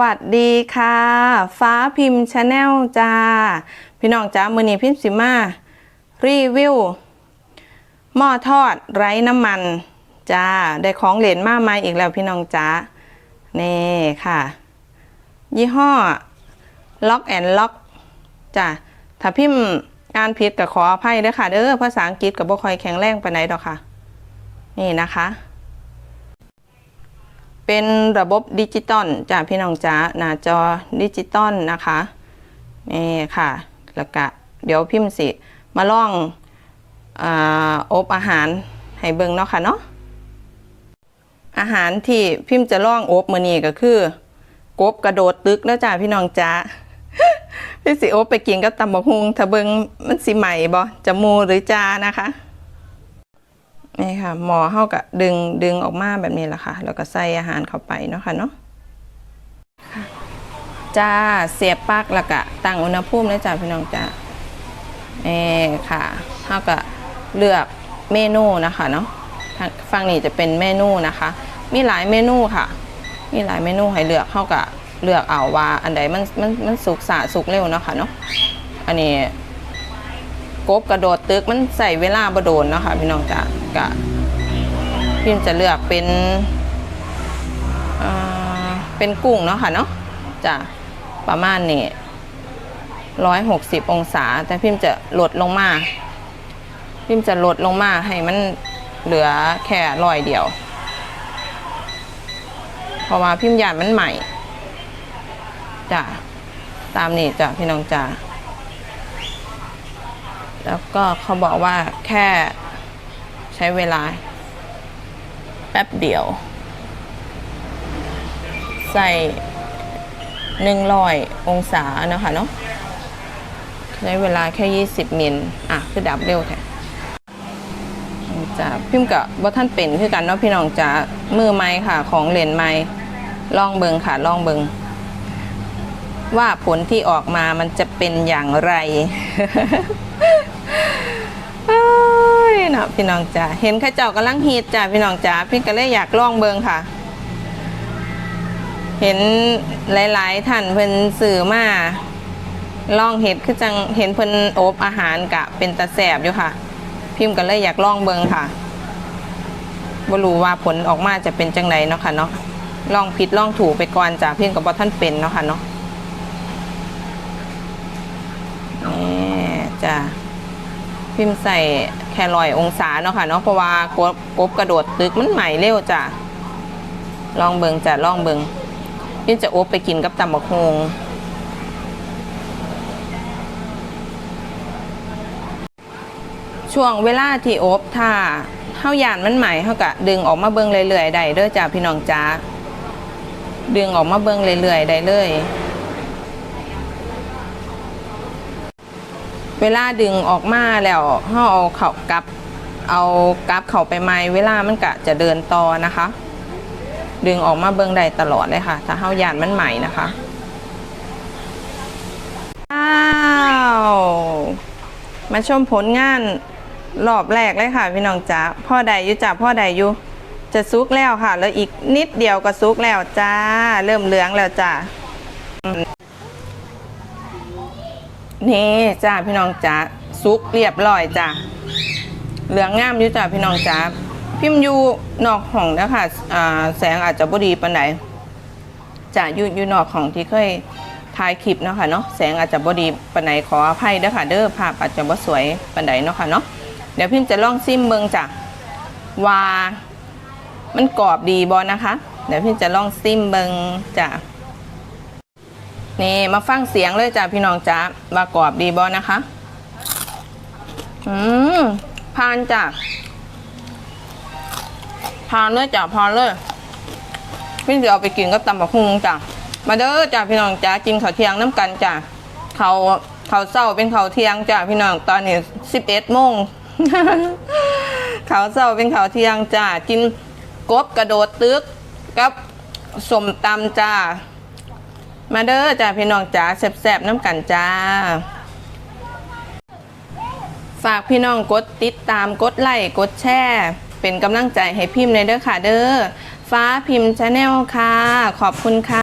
วัสดีค่ะ ฟ้าพิมพ์ชาแนลจ้า พี่น้องจ้ามือนีพิมพ์สิมา รีวิวหม้อทอดไร้น้ำมันจ้า ได้ของเหรนมาใหม่อีกแล้วพี่น้องจ้านี่ค่ะ ยี่ห้อล็อกแอนล็อกจ้าถ้าพิมพ์อ่านผิดก็ขออภัยด้วยค่ะเด้อภาษาอังกฤษกับบ่คอยแข็งแรงไปานดอกค่ะ นี่นะคะ เป็นระบบดิจิตอลจ้าพี่น้องจ้าหน้าจอดิจิตอลนะคะนี่ค่ะแล้วก็เดี๋ยวพิมพ์สิ มาล่องออบอาหารให้เบิ่งเนาะค่ะเนาะอาหารที่พิมพ์จะล่องอบมื้อนี้ก็คือกบกระโดดตึกแล้วจ้าพี่น้องจ้าพี่สิอบไปกินกับตำบักฮุงถ้าเบิ่งมันสิใหม่บ่จะมูหรือจ้านะคะ นี่ค่ะหมอเข้ากับดึงดึงออกมาแบบนี้แหละค่ะ แล้วก็ใส่อาหารเข้าไปเนาะค่ะเนาะจ้าเสียบปลั๊กแล้วก็ตั้งอุณหภูมิเลยจ้าพี่น้องจ้าเอค่ะเข้ากับเลือกเมนูนะคะเนาะทางฝั่งนี้จะเป็นเมนูนะคะ มีหลายเมนูค่ะ มีหลายเมนูให้เลือกเข้ากับเลือกเอาว่าอันใดมันมันมันสุกสะสุกเร็วเนาะค่ะเนาะอันนี้ กบกระโดดตึกมันใส่เวลาบโดนเนาะค่ะพี่น้องจ้ะกะพิมจะเลือกเป็นเป็นกุ้งเนาะค่ะเนาะจ้ะประมาณนี้ร้อยหกสิบองศา แต่พิมจะลดลงมา พิมจะลดลงมาให้มันเหลือแค่ร้อยเดียว เพราะว่าพิมยานมันใหม่จ้ะตามนี้จ้ะพี่น้องจ้ะ แล้วก็เขาบอกว่าแค่ใช้เวลา แป๊บเดียว ใส่หนึ่งร้อยองศาเนาะคะเนาะใช้เวลาแค่ 20 มิลอะ คือดับเร็วแท้จะพิมพ์กับว่าท่านเป็นคือกันเนาะพี่น้องจะมือไม้ค่ะ ของเหรียญไม้ลองเบิงค่ะ ลองเบิงว่าผลที่ออกมามันจะเป็นอย่างไร เอ้ยเนาะพี่น้องจ๋าเห็นข้าเจ้ากำลังฮีดจ้าพี่น้องจ๋าพี่ก็เลยอยากลองเบิงค่ะ เห็นหลายๆท่านเพิ่นสื่อมาลองเห็ดคือจังเห็นเพิ่นโอบอาหารกะเป็นตาแสบอยู่ค่ะ พิมพ์ก็เลยอยากลองเบิงค่ะบ่รู้ว่าผลออกมาจะเป็นจังไดเนาะค่ะเนาะลองผิดลองถูกไปก่อนจ้าพิมพ์กับบ่ท่านเป็นเนาะค่ะเนาะนี่จ้า พิมพ์ใส่แครอยองศาเนาะค่ะเนาะเพราะว่ากบกบกระโดดตึกมันใหม่เร็วจ้ะลองเบิงจ้ะลองเบิงพิมจะอบไปกินกับตำบักฮงช่วงเวลาที่อบถ้าเฮาหยานมันใหม่เฮากะดึงออกมาเบิงเรื่อยๆได้เด้อจ้ะพี่น้องจ้าดึงออกมาเบิงเรื่อยๆได้เลย เวลาดึงออกมาแล้วเฮาเอาเข่ากลับ เอากลับเข่าไปไม้เวลามันกะจะเดินต่อนะคะ ดึงออกมาเบิ่งได้ตลอดเลยค่ะ ถ้าเฮายานมันใหม่นะคะอ้าวมาชมผลงานรอบแรกเลยค่ะ พี่น้องจ๋าพ่อใดอยู่จ้าพ่อใดอยู่จะซุกแล้วค่ะ แล้วอีกนิดเดียวก็ซุกแล้วจ้า เริ่มเหลืองแล้วจ้า นี่จ้าพี่น้องจ้าซุกเรียบร้อยจ้าเหลืองงามอยู่จ้าพี่น้องจ้าพิมพ์อยู่นอกห้องนะคะอ่าแสงอาจจะบ่ดีปานใดจ้าอยู่อยู่นอกห้องที่เคยถ่ายคลิปเนาะค่ะเนาะแสงอาจจะบ่ดีปานใดขออภัยเด้อค่ะ เด้อภาพอาจจะบ่สวยปานใดเนาะค่ะเนาะเดี๋ยวพิมพ์จะลองซิมเบิ่งจ้ะว่ามันกรอบดีบ่นะคะ เดี๋ยวพิมพ์จะลองซิมเบิงจ้ะ นี่มาฟังเสียงเลยจ้ะพี่น้องจ้าว่ากรอบดีบอนะคะ อืมพานจ้ะพานเลยจ้ะพานเลยพี่จะเอาไปกินกับตำบักหุ่งจ้ะมาเด้อจ้ะพี่น้องจ้ากินข้าวเที่ยงน้ำกันจ้ะเขาเขาเศร้าเป็นเขาเที่ยงจ้ะพี่น้องตอนนี้สิบเอ็ดโมงเขาเศร้าเป็นเขาเที่ยงจ้ะกินกบกระโดดตึกกับสมตำจ้า มาเด้อจ้าพี่น้องจ้าแซ่บๆน้ำกันจ้า ฝากพี่น้องกดติดตามกดไลค์กดแชร์เป็นกำลังใจให้พิมพ์ในเด้อค่ะเด้อฟ้าพิมพ์ชาแนลค่ะ ขอบคุณค่ะ